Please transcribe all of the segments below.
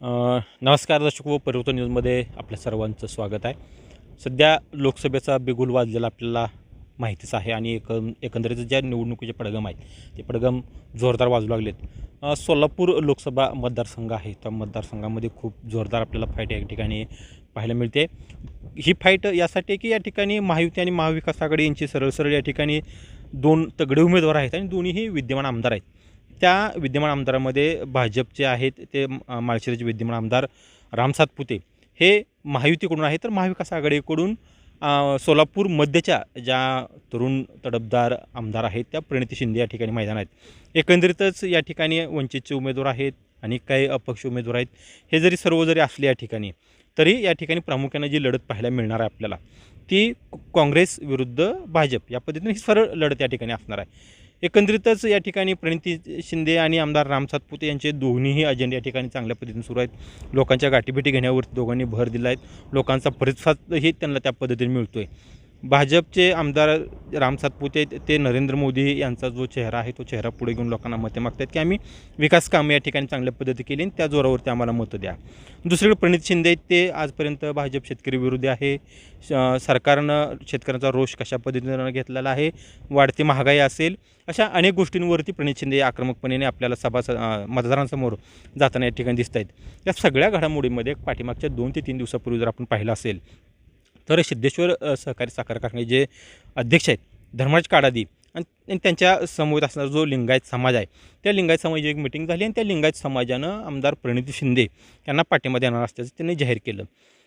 नमस्कार दर्शक व परिवर्तन न्यूजमध्ये आपल्या सर्वांचं स्वागत आहे. सध्या लोकसभेचा बिगुल वाजलेला आपल्याला माहितीच आहे आणि एक एकंदरीत ज्या निवडणुकीचे पडगम आहेत ते पडगम जोरदार वाजू लागलेत. सोलापूर लोकसभा मतदारसंघ आहे त्या मतदारसंघामध्ये खूप जोरदार आपल्याला फाईट या ठिकाणी पाहायला मिळते. ही फाईट यासाठी आहे की या ठिकाणी महायुती आणि महाविकास आघाडी यांची सरळ सरळ या ठिकाणी दोन तगडे उमेदवार आहेत आणि दोन्हीही विद्यमान आमदार आहेत. त्या विद्यमान आमदारामध्ये भाजपचे आहेत ते माळशिराचे विद्यमान आमदार राम सातपुते हे महायुतीकडून आहे तर महाविकास आघाडीकडून सोलापूर मध्यच्या ज्या तरुण तडफदार आमदार आहेत त्या प्रणिती शिंदे या ठिकाणी मैदान आहेत. एकंदरीतच या ठिकाणी वंचितचे उमेदवार आहेत आणि काही अपक्ष उमेदवार आहेत. हे जरी सर्व जरी असले या ठिकाणी तरी या ठिकाणी प्रामुख्याने जी लढत पाहायला मिळणार आहे आपल्याला ती काँग्रेस विरुद्ध भाजप या पद्धतीने ही सरळ लढत या ठिकाणी असणार आहे. एकंदरीतच या ठिकाणी प्रणिती शिंदे आणि आमदार राम सातपुते यांचे दोन्हीही अजेंडे या ठिकाणी चांगल्या पद्धतीने सुरू आहेत. लोकांच्या गाठीभेटी घेण्यावरती दोघांनी भर दिला आहे. लोकांचा प्रतिसादही त्यांना त्या पद्धतीने मिळतो आहे भाजपचे आमदार राम सातपुते ते नरेंद्र मोदी यांचा जो चेहरा आहे तो चेहरा पुढे घेऊन लोकांना मते मागतात की आम्ही विकास कामं या ठिकाणी चांगल्या पद्धती केली आणि त्या जोरावरती आम्हाला मतं द्या. दुसरीकडे प्रणित शिंदे आहेत ते आजपर्यंत भाजप शेतकरी विरोधी आहे. श- सरकारनं शेतकऱ्यांचा रोष कशा पद्धतीनं घेतलेला आहे वाढती महागाई असेल अशा अनेक गोष्टींवरती प्रणित शिंदे आक्रमकपणे आपल्याला सभा मतदारांसमोर जाताना या ठिकाणी दिसत आहेत या सगळ्या घडामोडीमध्ये पाठीमागच्या दोन ते तीन दिवसापूर्वी जर आपण पाहिलं असेल तर सिद्धेश्वर सहकारी साखर कारखाने जे अध्यक्ष आहेत धर्मराज काडादी आणि त्यांच्यासमोर असणारा जो लिंगायत समाज आहे त्या लिंगायत समाजाची एक मिटिंग झाली आणि त्या लिंगायत समाजानं आमदार प्रणिती शिंदे यांना पाठिंबा देणार असल्याचं त्यांनी जाहीर केलं.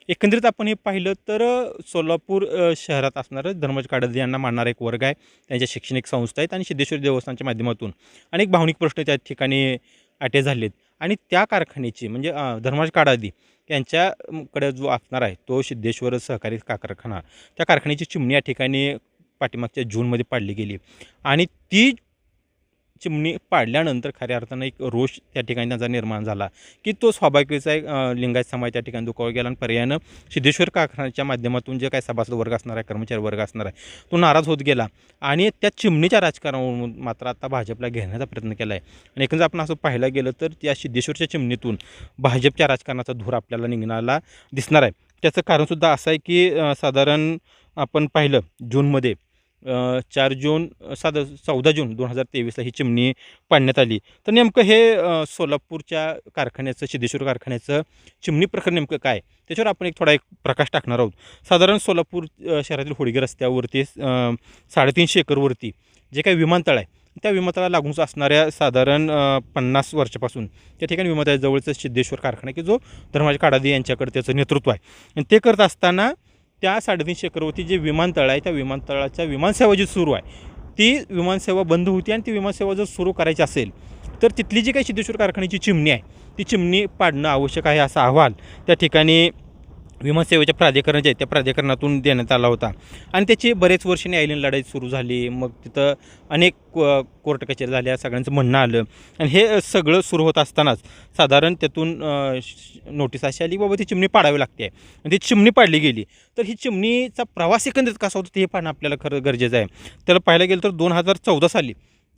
एकंदरीत आपण हे पाहिलं तर सोलापूर शहरात असणारं धर्मज काडादी यांना मानणारा एक वर्ग आहे. त्यांच्या शैक्षणिक संस्था आहेत आणि सिद्धेश्वर देवस्थानच्या माध्यमातून अनेक भावनिक प्रश्न त्या ठिकाणी अटॅच झालेत. आणि त्या कारखान्याची म्हणजे धर्माज काडादी यांच्याकडे जो असणार आहे तो सिद्धेश्वर सहकारी का कारखाना त्या कारखान्याची चिमणी या ठिकाणी पाठीमागच्या जूनमध्ये पाडली गेली. आणि ती चिमणी पाडल्यानंतर खऱ्या अर्थानं एक रोष त्या ठिकाणी त्यांचा निर्माण झाला की तो स्वाभाविकचा एक लिंगायत समाज त्या ठिकाणी दुखावर गेला आणि पर्यायानं सिद्धेश्वर कारखान्याच्या माध्यमातून जे काय सभासद वर्ग असणार आहे कर्मचारी वर्ग असणार आहे तो नाराज होत गेला आणि त्या चिमणीच्या राजकारणावरून मात्र आता भाजपला घेण्याचा प्रयत्न केला आहे. आणि एकंदर आपण असं पाहायला गेलं तर त्या सिद्धेश्वरच्या चिमणीतून भाजपच्या राजकारणाचा धूर आपल्याला निघणारा दिसणार आहे. त्याचं कारणसुद्धा असं आहे की साधारण आपण पाहिलं जूनमध्ये चार जून साधं साधा चौदा जून दोन हजार तेवीसला ही चिमणी पाडण्यात आली. तर नेमकं हे सोलापूरच्या कारखान्याचं सिद्धेश्वर कारखान्याचं चिमणी प्रकरण नेमकं काय? त्याच्यावर आपण एक थोडा एक प्रकाश टाकणार आहोत. साधारण सोलापूर शहरातील होडगे रस्त्यावरती साडेतीनशे एकरवरती जे काही विमानतळ आहे त्या विमानतळाला लागूनच असणाऱ्या साधारण पन्नास वर्षापासून त्या ठिकाणी विमानतळाजवळचं सिद्धेश्वर कारखाना की जो धर्माजी काडादी यांच्याकडे त्याचं नेतृत्व आहे. आणि ते करत असताना त्या साडेतीनशे एकरवरती जे विमानतळ आहे त्या विमानतळाच्या विमानसेवा जी सुरू आहे ती विमानसेवा बंद होती आणि ती विमानसेवा जर सुरू करायची असेल तर तिथली जी काही सिद्धेश्वर कारखान्याची चिमणी आहे ती चिमणी पाडणं आवश्यक आहे असा अहवाल त्या ठिकाणी विमानसेवेच्या प्राधिकरण जे आहे त्या प्राधिकरणातून देण्यात आला होता. आणि त्याची बरेच वर्ष न्यायालयीन लढाई सुरू झाली. मग तिथं अनेक को- कोर्ट कचेरी झाल्या सगळ्यांचं म्हणणं आलं. आणि हे सगळं सुरू होत असतानाच साधारण त्यातून श- नोटीस अशी आली बाबा ती चिमणी पाडावी लागते. आणि ती चिमणी पाडली गेली. तर ही चिमणीचा प्रवास एकंदरीत कसा होतो ते हे पाहणं आपल्याला खरं गरजेचं आहे. त्याला पाहायला गेलं तर दोन हजार चौदा साली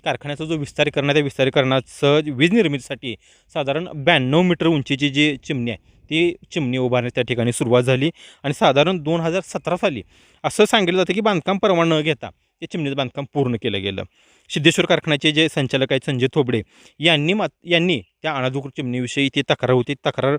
कारखान्याचा जो विस्तारीकरण आहे त्या विस्तारीकरणाचं वीज निर्मितीसाठी साधारण ब्याण्णव मीटर उंचीची जी चिमणी आहे ती चिमणी उभारण्यास त्या ठिकाणी सुरुवात झाली आणि साधारण दोन हजार सतरा साली असं सांगितलं जातं की बांधकाम परवाना न घेता ते चिमणीचं बांधकाम पूर्ण केलं गेलं. सिद्धेश्वर कारखान्याचे जे संचालक आहेत संजय थोबडे यांनी मात यांनी त्या अनाधिकृत चिमणीविषयी ती तक्रार होती. तक्रार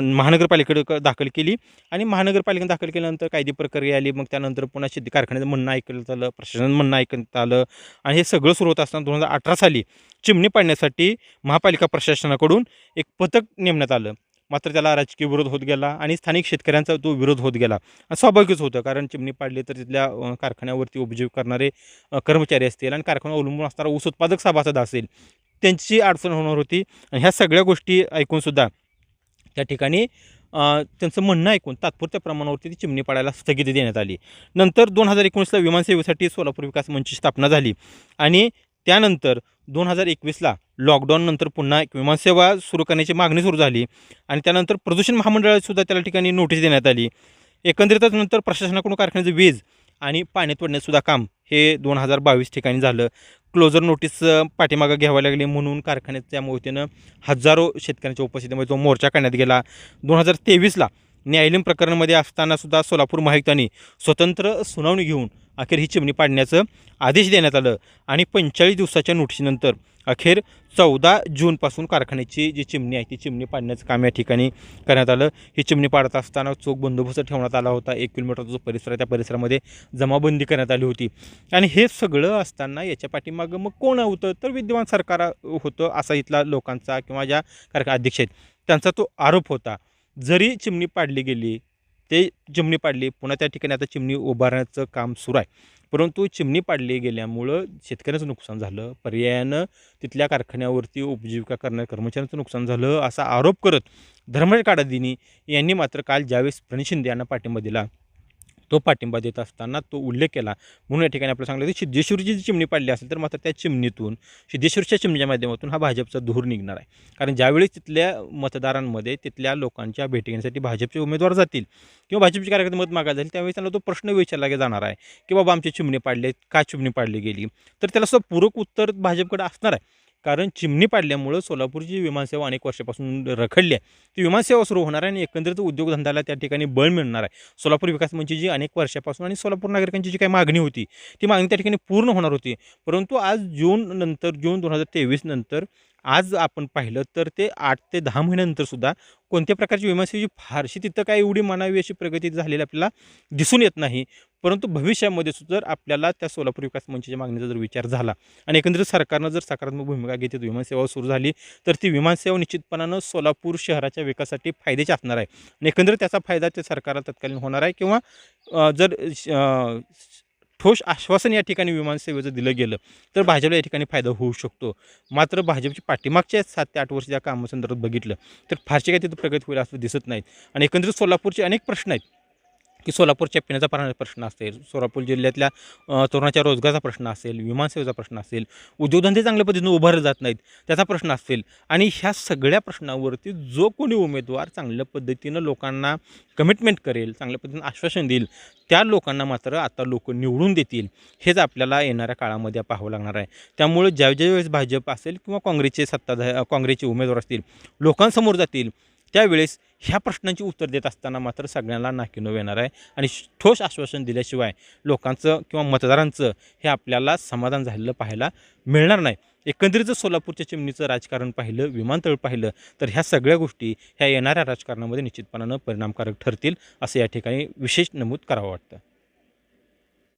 महानगरपालिकेकडे दाखल केली आणि महानगरपालिकेने दाखल केल्यानंतर कायदी प्रक्रिया आली. मग त्यानंतर पुन्हा सिद्धी कारखान्याचं म्हणणं ऐकण्यात आलं प्रशासन म्हणणं ऐकण्यात आलं आणि हे सगळं सुरू होत असताना दोन हजार अठरा साली चिमणी पाडण्यासाठी महापालिका प्रशासनाकडून एक पथक नेमण्यात आलं. मात्र त्याला राजकीय विरोध होत गेला आणि स्थानिक शेतकऱ्यांचा तो विरोध होत गेला. स्वाभाविकच होतं कारण चिमणी पाडली तर तिथल्या कारखान्यावरती उपजीव करणारे कर्मचारी असतील आणि कारखाना अवलंबून असणारा ऊस उत्पादक सभासद असेल त्यांची अडचण होणार होती. आणि ह्या सगळ्या गोष्टी ऐकूनसुद्धा त्या ठिकाणी त्यांचं म्हणणं ऐकून तात्पुरत्या प्रमाणावरती ती चिमणी पाडायला स्थगिती देण्यात आली. नंतर दोन हजार एकोणीसला विमानसेवेसाठी सोलापूर विकास मंचची स्थापना झाली. आणि त्यानंतर दोन हजार एकवीसला लॉकडाऊननंतर पुन्हा एक विमानसेवा सुरू करण्याची मागणी सुरू झाली. आणि त्यानंतर प्रदूषण महामंडळातसुद्धा त्याला ठिकाणी नोटीस देण्यात आली. एकंदरीतच नंतर प्रशासनाकडून कारखान्याचं वीज आणि पाण्यात तोडण्याचंसुद्धा काम हे दोन हजार बावीस ठिकाणी झालं. क्लोजर नोटीस पाठीमागं घ्यावी लागली म्हणून कारखान्याच्या वतीनं हजारो शेतकऱ्यांच्या उपस्थितीमध्ये तो मोर्चा काढण्यात गेला. दोन हजार तेवीसला न्यायालयीन प्रकरणामध्ये असताना सुद्धा सोलापूर महायुक्तांनी स्वतंत्र सुनावणी घेऊन अखेर ही चिमणी पाडण्याचं आदेश देण्यात आलं. आणि पंचेचाळीस दिवसाच्या नोटिशीनंतर अखेर चौदा जूनपासून कारखान्याची जी चिमणी आहे ती चिमणी पाडण्याचं काम या ठिकाणी करण्यात आलं. ही चिमणी पाडत असताना चोख बंदोबस्त ठेवण्यात आला होता. एक किलोमीटरचा जो परिसर आहे त्या परिसरामध्ये जमाबंदी करण्यात आली होती. आणि हे सगळं असताना याच्या पाठीमागं मग कोण होतं? तर विद्यमान सरकार होतं असा इथला लोकांचा किंवा ज्या कारखा अध्यक्ष आहेत त्यांचा तो आरोप होता. जरी चिमणी पाडली गेली ते चिमणी पाडली पुन्हा त्या ठिकाणी आता चिमणी उभारण्याचं काम सुरू आहे. परंतु चिमणी पाडली गेल्यामुळं शेतकऱ्यांचं नुकसान झालं पर्यायानं तिथल्या कारखान्यावरती उपजीविका करणाऱ्या कर्मचाऱ्यांचं नुकसान झालं असा आरोप करत धर्मराज काडादिनी यांनी मात्र काल ज्यावेळेस प्रणित शिंदे यांना पाठिंबा दिला. तो पाठिंबा देत असताना तो उल्लेख केला. म्हणून या ठिकाणी आपलं सांगलं की सिद्धेश्वरची जी चिमणी पाडली असेल तर मात्र त्या चिमणीतून सिद्धेश्वरच्या चिमणीच्या माध्यमातून हा भाजपचा धूर निघणार आहे. कारण ज्यावेळेस तिथल्या मतदारांमध्ये तिथल्या लोकांच्या भेटी घेण्यासाठी भाजपचे उमेदवार जातील किंवा भाजपचे कार्यकर्ते मत मागायला जाईल त्यावेळेस त्यांना तो प्रश्न विचारला गे जाणार आहे की बाबा आमची चिमणी पाडले का चिमणी पाडली गेली? तर त्याला सुद्धा पूरक उत्तर भाजपकडे असणार आहे. कारण चिमणी पाडल्यामुळं सोलापूरची विमानसेवा अनेक वर्षापासून रखडली आहे. ती विमानसेवा सुरू होणार आहे आणि एकंदरीत उद्योगधंद्याला त्या ठिकाणी बळ मिळणार आहे. सोलापूर विकास मंचची जी अनेक वर्षापासून आणि सोलापूर नागरिकांची जी काही मागणी होती ती मागणी त्या ठिकाणी पूर्ण होणार होती. परंतु आज जून नंतर जून दोन हजार तेवीस नंतर आज आपण पाहिलं तर ते आठ ते दहा महिन्यानंतर सुद्धा कोणत्या प्रकारची विमानसेवेची फारशी तिथं काय एवढी म्हणावी अशी प्रगती झालेली आपल्याला दिसून येत नाही. परंतु भविष्यामध्ये सुद्धा जर आपल्याला त्या सोलापूर विकास मंचच्या मागणीचा जर विचार झाला आणि एकंदरीत सरकारनं जर सकारात्मक भूमिका घेतली तर विमानसेवा सुरू झाली तर ती विमानसेवा निश्चितपणानं सोलापूर शहराच्या विकासासाठी फायद्याची असणार आहे. आणि एकंदरीत त्याचा फायदा त्या सरकारला तत्कालीन होणार आहे किंवा जर ठोस आश्वासन या ठिकाणी विमानसेवेचं दिलं गेलं तर भाजपला या ठिकाणी फायदा होऊ शकतो. मात्र भाजपची पाठीमागच्या सात ते आठ वर्षाच्या कामासंदर्भात बघितलं तर फारशी काही तिथं प्रगती होईल असं दिसत नाहीत. आणि एकंदरीत सोलापूरचे अनेक प्रश्न आहेत. की सोलापूरच्या पिण्याचा पाण्याचा प्रश्न असेल सोलापूर जिल्ह्यातल्या तरुणाच्या रोजगाराचा प्रश्न असेल विमानसेवेचा प्रश्न असेल उद्योगधंदे चांगल्या पद्धतीने उभारले जात नाहीत त्याचा प्रश्न असेल. आणि ह्या सगळ्या प्रश्नावरती जो कोणी उमेदवार चांगल्या पद्धतीनं लोकांना कमिटमेंट करेल चांगल्या पद्धतीनं आश्वासन देईल त्या लोकांना मात्र आता लोक निवडून देतील हेच आपल्याला येणाऱ्या काळामध्ये पाहावं लागणार आहे. त्यामुळे ज्या ज्यावेळेस भाजप असेल किंवा काँग्रेसचे सत्ताधा काँग्रेसचे उमेदवार असतील लोकांसमोर जातील त्यावेळेस ह्या प्रश्नांची उत्तर देत असताना मात्र सगळ्यांना नाकीनव येणार आहे आणि ठोस आश्वासन दिल्याशिवाय लोकांचं किंवा मतदारांचं हे आपल्याला समाधान झालेलं पाहायला मिळणार नाही. एकंदरीत जर सोलापूरच्या चिमणीचं राजकारण पाहिलं विमानतळ पाहिलं तर ह्या सगळ्या गोष्टी ह्या येणाऱ्या राजकारणामध्ये निश्चितपणानं परिणामकारक ठरतील असं या ठिकाणी विशेष नमूद करावं वाटतं.